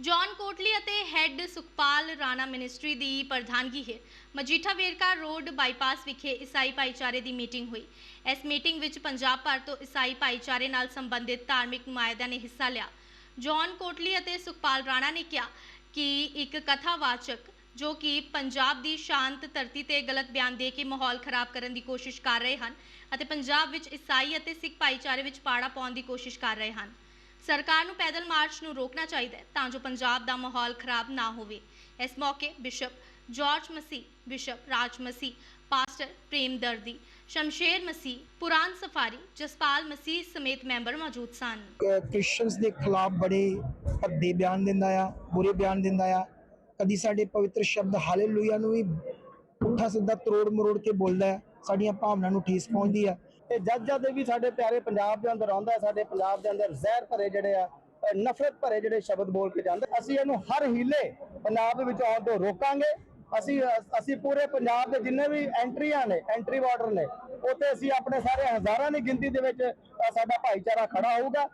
John Kotli ਅਤੇ head Sukhpal Rana ministry ਦੀ ਪ੍ਰਧਾਨਗੀ ਹੇਠ ਮਜੀਠਾ ਵੇਰਕਾ ਰੋਡ ਬਾਈਪਾਸ ਵਿਖੇ ਈਸਾਈ ਭਾਈਚਾਰੇ ਦੀ ਮੀਟਿੰਗ ਹੋਈ। ਇਸ ਮੀਟਿੰਗ ਵਿੱਚ ਪੰਜਾਬ ਭਰ ਤੋਂ ਈਸਾਈ ਭਾਈਚਾਰੇ ਨਾਲ ਸੰਬੰਧਿਤ ਧਾਰਮਿਕ ਨੁਮਾਇੰਦਿਆਂ ਨੇ ਹਿੱਸਾ ਲਿਆ। ਜੌਨ ਕੋਟਲੀ ਅਤੇ ਸੁਖਪਾਲ ਰਾਣਾ ਨੇ ਕਿਹਾ ਕਿ ਇੱਕ ਕਥਾਵਾਚਕ ਜੋ ਕਿ ਪੰਜਾਬ ਦੀ ਸ਼ਾਂਤ ਧਰਤੀ ਤੇ ਗਲਤ ਬਿਆਨ ਦੇ ਕੇ ਮਾਹੌਲ ਖਰਾਬ ਕਰਨ ਦੀ ਕੋਸ਼ਿਸ਼ ਕਰ ਰਹੇ ਹਨ ਅਤੇ ਪੰਜਾਬ ਵਿੱਚ ਈਸਾਈ ਅਤੇ ਸਿੱਖ ਭਾਈਚਾਰੇ ਵਿੱਚ ਪਾੜਾ ਪਾਉਣ ਦੀ ਕੋਸ਼ਿਸ਼ ਕਰ ਰਹੇ ਹਨ। ਸਰਕਾਰ ਨੂੰ ਪੈਦਲ ਮਾਰਚ ਨੂੰ ਰੋਕਣਾ ਚਾਹੀਦਾ ਹੈ ਤਾਂ ਜੋ ਪੰਜਾਬ ਦਾ ਮਾਹੌਲ ਖਰਾਬ ਨਾ ਹੋਵੇ। ਇਸ ਮੌਕੇ bishop George Masih, bishop Raj Masih, pastor Prem Dardi, Shamsher Masih Puran safari Jaspal Masih ਸਮੇਤ ਮੈਂਬਰ ਮੌਜੂਦ ਸਨ। ਕ੍ਰਿਸਚੀਅਨਸ ਦੇ ਖਿਲਾਫ ਬੜੇ ਭੱਦੇ ਬਿਆਨ ਦਿੰਦਾ ਆ, ਬੁਰੇ ਬਿਆਨ ਦਿੰਦਾ ਆ। ਕਦੀ ਸਾਡੇ ਪਵਿੱਤਰ ਸ਼ਬਦ ਹਾਲੇਲੂਇਆ ਨੂੰ ਵੀ ਪੁੱਠਾ ਸਿੱਧਾ ਤਰੋੜ ਮਰੋੜ ਕੇ ਬੋਲਦਾ ਹੈ ਸਾਡੀਆਂ ਭਾਵਨਾਵਾਂ ਨੂੰ ਠੇਸ ਪਹੁੰਚਦੀ ਆ। ਤੇ ਜਦ ਜਦ ਵੀ ਸਾਡੇ ਪਿਆਰੇ ਪੰਜਾਬ ਦੇ ਅੰਦਰ ਆਉਂਦਾ ਸਾਡੇ ਪੰਜਾਬ ਦੇ ਅੰਦਰ ਜ਼ਹਿਰ ਭਰੇ ਜਿਹੜੇ ਆ ਨਫ਼ਰਤ ਭਰੇ ਜਿਹੜੇ ਸ਼ਬਦ ਬੋਲ ਕੇ ਜਾਂਦੇ। ਅਸੀਂ ਇਹਨੂੰ ਹਰ ਹੀਲੇ ਪੰਜਾਬ ਦੇ ਵਿੱਚ ਆਉਣ ਤੋਂ ਰੋਕਾਂਗੇ। ਅਸੀਂ ਅਸੀਂ ਪੂਰੇ ਪੰਜਾਬ ਦੇ ਜਿੰਨੇ ਵੀ ਐਂਟਰੀਆਂ ਨੇ, ਐਂਟਰੀ ਬਾਰਡਰ ਨੇ, ਉੱਥੇ ਅਸੀਂ ਆਪਣੇ ਸਾਰੇ ਹਜ਼ਾਰਾਂ ਦੀ ਗਿਣਤੀ ਦੇ ਵਿੱਚ ਸਾਡਾ ਭਾਈਚਾਰਾ ਖੜਾ ਹੋਊਗਾ।